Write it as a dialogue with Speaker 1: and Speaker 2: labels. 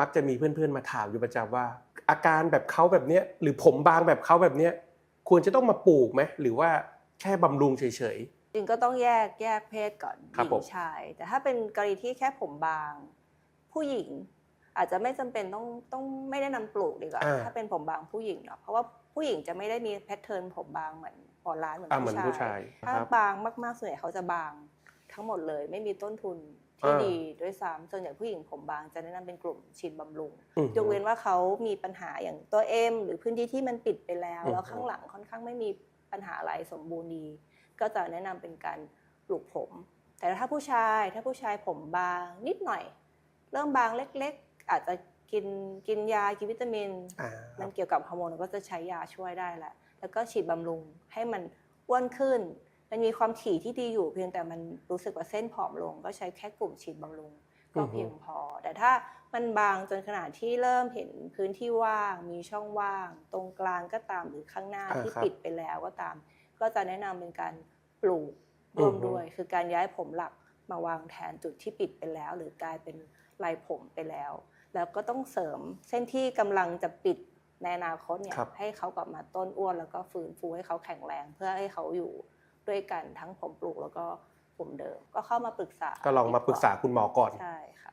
Speaker 1: มักจะมีเพื่อนๆมาถามอยู่ประจำว่า อาการแบบเขาแบบเนี้ยหรือผมบางแบบเขาแบบเนี้ยควรจะต้องมาปลูกไหมหรือว่าแค่บำรุงเฉย
Speaker 2: จริงก็ต้องแยกแยกเพศก่อนห
Speaker 1: ครับ
Speaker 2: ญิ
Speaker 1: ผ
Speaker 2: ง
Speaker 1: ม
Speaker 2: ชาย แต่ถ้าเป็นกรณีที่แค่ผมบาง ผู้หญิง อาจจะไม่จำเป็นต้องต้องไม่ได้นำปลูกดีกว่า
Speaker 1: อ่า
Speaker 2: ถ้าเป็นผมบางผู้หญิงเนาะเพราะว่าผู้หญิงจะไม่ได้มีแพทเทิร์นผมบางเหมือนหัวล้านเหมือน
Speaker 1: อ่าเหมือน
Speaker 2: ผู้
Speaker 1: ผู้
Speaker 2: ชา
Speaker 1: ชายย
Speaker 2: ถ้า
Speaker 1: ครับ
Speaker 2: บางมากๆส่วนใหญ่เขาจะบาง ทั้งหมดเลย ไม่มีต้นทุนที่
Speaker 1: อ่า
Speaker 2: ดีด้วยซ้ำส่วนใหญ่ผู้หญิงผมบางจะแนะนำเป็นกลุ่มฉีดบำรุง
Speaker 1: อืม
Speaker 2: ยกเว้นว่าเขามีปัญหาอย่างตัวเอ็มหรือพื้นที่ที่มันปิดไปแล้ว
Speaker 1: อืม
Speaker 2: แล้วข้างหลังค่อนข้างไม่มีปัญหาอะไรสมบูรณ์ดี ก็จะแนะนำเป็นการปลูกผม แต่ถ้าผู้ชายถ้าผู้ชายผมบางนิดหน่อย เริ่มบางเล็ก ๆ อาจจะกินกินยากินวิตามิน
Speaker 1: อ่าค
Speaker 2: มั
Speaker 1: รั
Speaker 2: น
Speaker 1: บ
Speaker 2: เกี่ยวกับฮอร์โมนก็จะใช้ยาช่วยได้แหละแล้วก็ฉีดบำรุงให้มันอ้วนขึ้น มันมีความถี่ที่ดีอยู่เพียงแต่มันรู้สึกว่าเส้นผอมลง ก็ใช้แค่กลุ่มฉีดบำรุงก็เพียงพอ แต่ถ้ามันบางจนขนาดที่เริ่มเห็นพื้นที่ว่างมีช่องว่าง ตรงกลางก็ตามหรือข้างหน้า
Speaker 1: อ่า
Speaker 2: ที่
Speaker 1: ครับ
Speaker 2: ปิดไปแล้วก็ตาม ก็จะแนะนำเป็นการปลูกร่วม
Speaker 1: อือฮึ
Speaker 2: ด้วย คือการย้ายผมหลักมาวางแทนจุดที่ปิดไปแล้ว หรือกลายเป็นลายผมไปแล้ว แล้วก็ต้องเสริมเส้นที่กำลังจะปิดในอนาคตเนี่ย
Speaker 1: ครับ
Speaker 2: ให้เขากลับมาต้นอ้วนแล้วก็ฟื้นฟูให้เขาแข็งแรงเพื่อให้เขาอยู่ ด้วยกันทั้งผมปลูกแล้วก็ผมเดิม ก็เข้ามาปรึกษา
Speaker 1: ก็ลองมาปรึกษาคุณหมอก่อน
Speaker 2: ใช่ค่ะ